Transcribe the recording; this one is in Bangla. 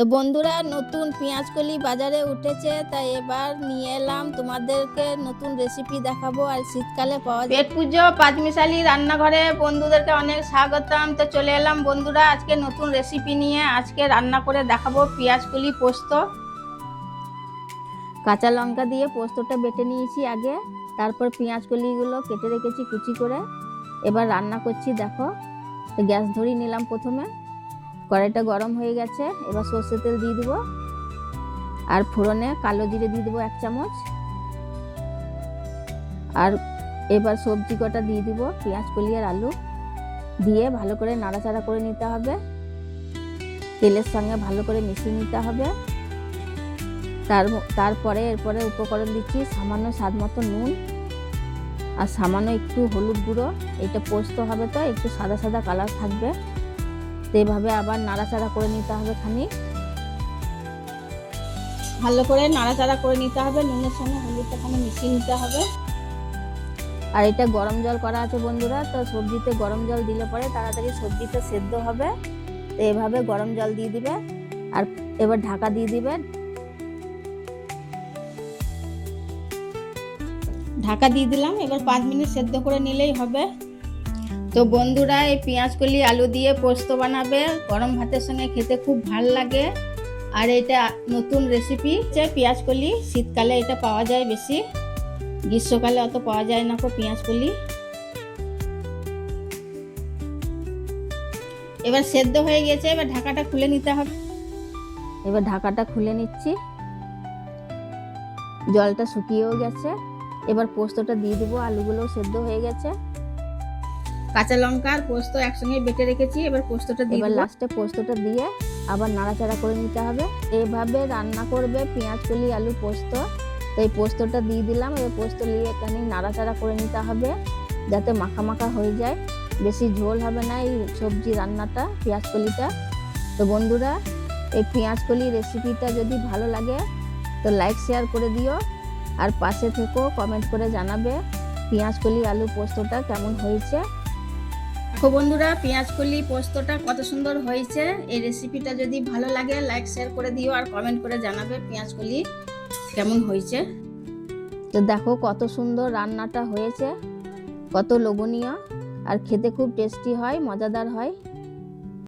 তো বন্ধুরা নতুন পেঁয়াজকলি বাজারে উঠেছে তাই এবার নিয়ে এলাম। তোমাদেরকে নতুন রেসিপি দেখাবো আর শীতকালে পাওয়া যায়। পেট পুজো পাঁচমিশালি রান্নাঘরে বন্ধুদেরকে অনেক স্বাগতম। তো চলে এলাম বন্ধুরা আজকে নতুন রেসিপি নিয়ে আজকে রান্না করে দেখাবো পেঁয়াজকলি পোস্ত। কাঁচা লঙ্কা দিয়ে পোস্তটা বেটে নিয়েছি আগে তারপর পেঁয়াজ কলিগুলো কেটে রেখেছি কুচি করে। এবার রান্না করছি দেখো। তো গ্যাস ধরিয়ে নিলাম প্রথমে। কড়াইটা গরম হয়ে গেছে, এবার সর্ষে তেল দিয়ে দিব। আর ফোড়নে কালো জিরে দিয়ে দেবো এক চামচ। আর এবার সবজি কটা দিয়ে দিব, পেঁয়াজ, কলি আর আলু। দিয়ে ভালো করে নাড়াচাড়া করে নিতে হবে। তেলের সঙ্গে ভালো করে মিশিয়ে নিতে হবে। তার তারপরে এরপরে উপকরণ দিচ্ছি সামান্য স্বাদ মতো নুন। আর সামান্য একটু হলুদ গুঁড়ো, এটা পোস্ত হবে তো, একটু সাদা সাদা কালার থাকবে। তো এইভাবে আবার নাড়াচাড়া করে নিতে হবে খানি ভালো করে নাড়াচাড়া করে নিতে হবে, নুনের সঙ্গে হলুদটা খানি মিশিয়ে নিতে হবে। আর এটা গরম জল করা আছে বন্ধুরা, তো সবজিতে গরম জল দিলে পরে তাড়াতাড়ি সবজিটা সেদ্ধ হবে। তো এভাবে গরম জল দিয়ে দিবে, আর এবার ঢাকা দিয়ে দিবে। ঢাকা দিয়ে দিলাম, এবার পাঁচ মিনিট সেদ্ধ করে নিলেই হবে। তো বন্ধুরা, এই পেঁয়াজ কলি, আলু দিয়ে পোস্ত বানাবে। গরম ভাতের সঙ্গে খেতে খুব ভালো লাগে। আর এটা নতুন রেসিপি যে পেঁয়াজ কলি, শীতকালে এটা পাওয়া যায় বেশি। গ্রীষ্মকালে অত পাওয়া যায় না কো পেঁয়াজ কলি। এবার সেদ্ধ হয়ে গেছে, এবার ঢাকাটা খুলে নিতে হবে। এবার ঢাকাটা খুলে নিচ্ছি। জলটা শুকিয়েও গেছে। এবার পোস্তটা দিয়ে দেবো আলুগুলো সেদ্ধ হয়ে গেছে। কাঁচা লঙ্কা আর পোস্ত একসঙ্গে বেটে রেখেছি এবার পোস্তটা দিয়ে এবার লাস্টে পোস্তটা দিয়ে আবার নাড়াচাড়া করে নিতে হবে। এইভাবে রান্না করবে পেঁয়াজ কলি আলু পোস্ত। তো এই পোস্তটা দিয়ে দিলাম এবার পোস্ত নিয়ে এখানে নাড়াচাড়া করে নিতে হবে যাতে মাখা মাখা হয়ে যায়। বেশি ঝোল হবে না এই সবজি রান্নাটা পেঁয়াজ কলিটা। তো বন্ধুরা এই পেঁয়াজ কলি রেসিপিটা যদি ভালো লাগে তো লাইক শেয়ার করে দিও। আর পাশে থেকেও কমেন্ট করে জানাবে পেঁয়াজ কলি আলু পোস্তটা কেমন হয়েছে। দেখো বন্ধুরা, পেঁয়াজ কলি পোস্তটা কত সুন্দর হয়েছে? এই রেসিপিটা যদি ভালো লাগে লাইক শেয়ার করে দিও আর কমেন্ট করে জানাবে পেঁয়াজ কলি কেমন হয়েছে। তো দেখো কত সুন্দর রান্নাটা হয়েছে, কত লোভনীয়। আর খেতে খুব টেস্টি হয়, মজাদার হয়।